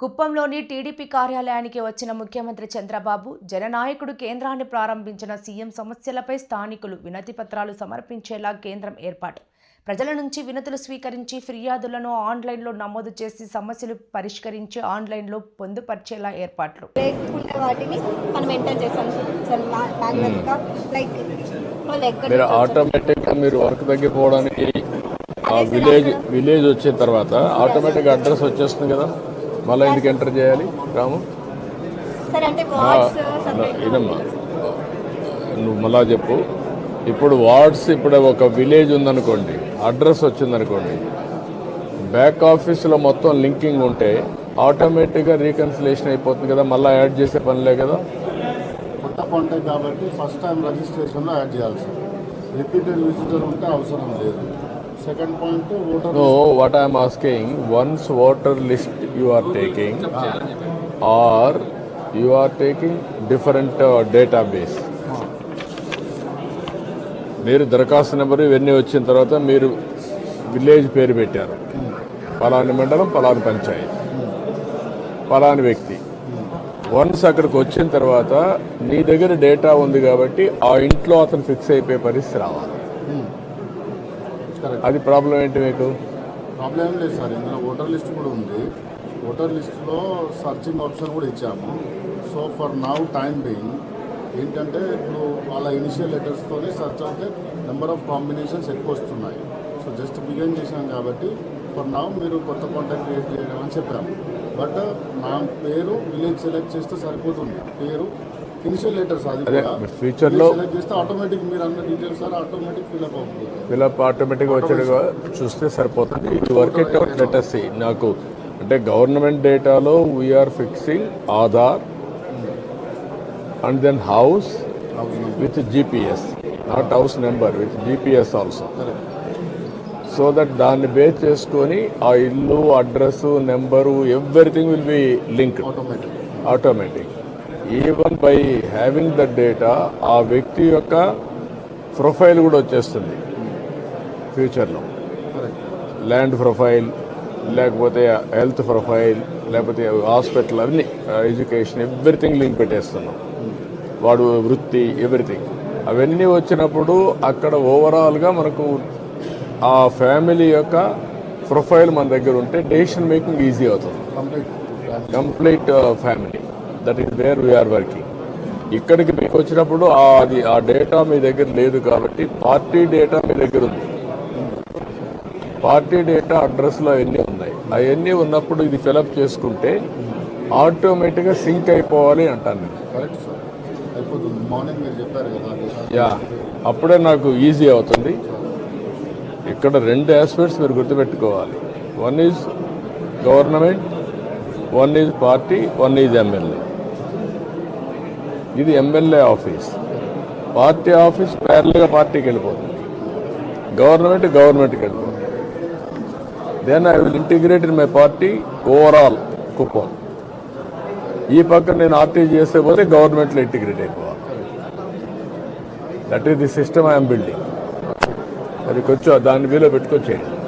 కుప్పంలోని TDP కార్యాలయానికి వచ్చిన ముఖ్యమంత్రి చంద్రబాబు జననాయకుడు కేంద్రాన్ని ప్రారంభించిన సీఎం సమస్యలపై స్థానికులు వినతి పత్రాలు సమర్పించేలా కేంద్రం ఏర్పాటు. ప్రజల నుంచి వినతులు స్వీకరించి ఫిర్యాదులను ఆన్లైన్లో నమోదు చేసి సమస్యలు పరిష్కరించి ఆన్లైన్లో పొందుపరిచేలా ఏర్పాట్లు. లేకుండా వాటిని మనం ఎంటర్ ఎక్కడ మీరు ఆటోమేటిక్గా మీరు వర్క్ తగ్గిపోవడానికి ఆ విలేజ్ విలేజ్ వచ్చిన తర్వాత ఆటోమేటిక్గా అడ్రస్ వచ్చేస్తుంది కదా. మళ్ళీ ఎందుకు ఎంటర్ చేయాలి రాము? ఇదమ్మా. నువ్వు మళ్ళా చెప్పు. ఇప్పుడు వార్డ్స్ ఇప్పుడు ఒక విలేజ్ ఉందనుకోండి అడ్రస్ వచ్చిందనుకోండి బ్యాక్ ఆఫీస్లో మొత్తం లింకింగ్ ఉంటే ఆటోమేటిక్గా రీకన్సిలేషన్ అయిపోతుంది కదా మళ్ళీ యాడ్ చేసే పనిలే కదా? కొత్త కాబట్టి ఫస్ట్ టైం రిజిస్ట్రేషన్లో యాడ్ చేయాలి సార్. రిపీటెడ్ విజిటర్ ఉంటే అవసరం లేదు. Second point voter No, what I am asking, once voter list you are taking, or you are taking different uh, database. మీరు దరఖాస్తు నెంబర్ ఇవన్నీ వచ్చిన తర్వాత మీరు విలేజ్ పేరు పెట్టారు. పలాని మండలం పలాని పంచాయతీ. పలాని వ్యక్తి. వన్స్ అక్కడికి వచ్చిన తర్వాత నీ దగ్గర డేటా ఉంది కాబట్టి ఆ ఇంట్లో అతను ఫిక్స్ అయిపోయే పరిస్థితి రావాలి. కరెక్ట్ అది ప్రాబ్లం ఏంటి మీకు? ప్రాబ్లం ఏం లేదు సార్. ఇందులో ఓటర్ లిస్ట్ కూడా ఉంది. ఓటర్ లిస్ట్లో సర్చింగ్ ఆప్షన్ కూడా ఇచ్చాము. So for now time being ఏంటంటే ఇప్పుడు వాళ్ళ ఇనిషియల్ లెటర్స్తోనే సర్చ్ అవుతే నెంబర్ ఆఫ్ కాంబినేషన్స్ ఎక్కువ వస్తున్నాయి. సో జస్ట్ బిగిన్ చేశాం కాబట్టి ఫర్ నౌ మీరు కొత్త కాంటాక్ట్ క్రియేట్ చేయడం అని చెప్పాము. బట్ నా పేరు విలేజ్ సెలెక్ట్ చేస్తే సరిపోతుంది. పేరు ఇనిషియల్ లెటర్స్ అది అదే, కూడా. మరి future లో- సెలెక్ట్ చేస్తే ఆటోమేటిక్ మీరు అన్న details sir automatic fill up అవుతుంది. ఫిలప్ ఆటోమేటిక్గా వచ్చేట్టుగా చూస్తే సరిపోతుంది. ఇది వర్క్ ఇట్ అవుట్ లెటర్స్ నాకు అంటే గవర్నమెంట్ డేటాలో we are fixing Aadhaar and then house with GPS not house number with GPS also so that దాన్ని బేస్ చేసుకొని ఆ ఇల్లు address number everything will be linked automatic automatic even by having the data ఆ వ్యక్తి యొక్క profile కూడా వచ్చేస్తుంది ఫ్యూచర్లో. ల్యాండ్ ప్రొఫైల్ లేకపోతే హెల్త్ ప్రొఫైల్ లేకపోతే హాస్పిటల్ అన్ని ఎడ్యుకేషన్ ఎవ్రీథింగ్ లింక్ పెట్టేస్తున్నాం. వాడు వృత్తి ఎవ్రీథింగ్. అవన్నీ వచ్చినప్పుడు అక్కడ ఓవరాల్గా మనకు ఆ ఫ్యామిలీ యొక్క ప్రొఫైల్ మన దగ్గర ఉంటే డెసిషన్ మేకింగ్ ఈజీ అవుతుంది. Complete family that is where we are working ఇక్కడికి మీకు వచ్చినప్పుడు అది ఆ డేటా మీ దగ్గర లేదు కాబట్టి పార్టీ డేటా మీ దగ్గర ఉంది. పార్టీ డేటా అడ్రస్లో అవన్నీ ఉన్నాయి. అవన్నీ ఉన్నప్పుడు ఇది ఫిలప్ చేసుకుంటే ఆటోమేటిక్గా సింక్ అయిపోవాలి అంటాను నేను. యా అప్పుడే నాకు ఈజీ అవుతుంది. ఇక్కడ రెండు ఆస్పెక్ట్స్ మీరు గుర్తుపెట్టుకోవాలి. One is government one is party one is MLA ఇది ఎమ్మెల్యే ఆఫీస్ పార్టీ ఆఫీస్ పేర్లుగా పార్టీకి వెళ్ళిపోతుంది. గవర్నమెంట్ గవర్నమెంట్కి వెళ్ళిపోతుంది. Then I will integrate in my party overall Kuppam ఈ పక్కన నేను ఆర్టీ చేస్తే పోతే గవర్నమెంట్లో ఇంటిగ్రేట్ అయిపోవాలి. That is the system I'm building అది కొంచెం దాని వీలో పెట్టుకొచ్చేయండి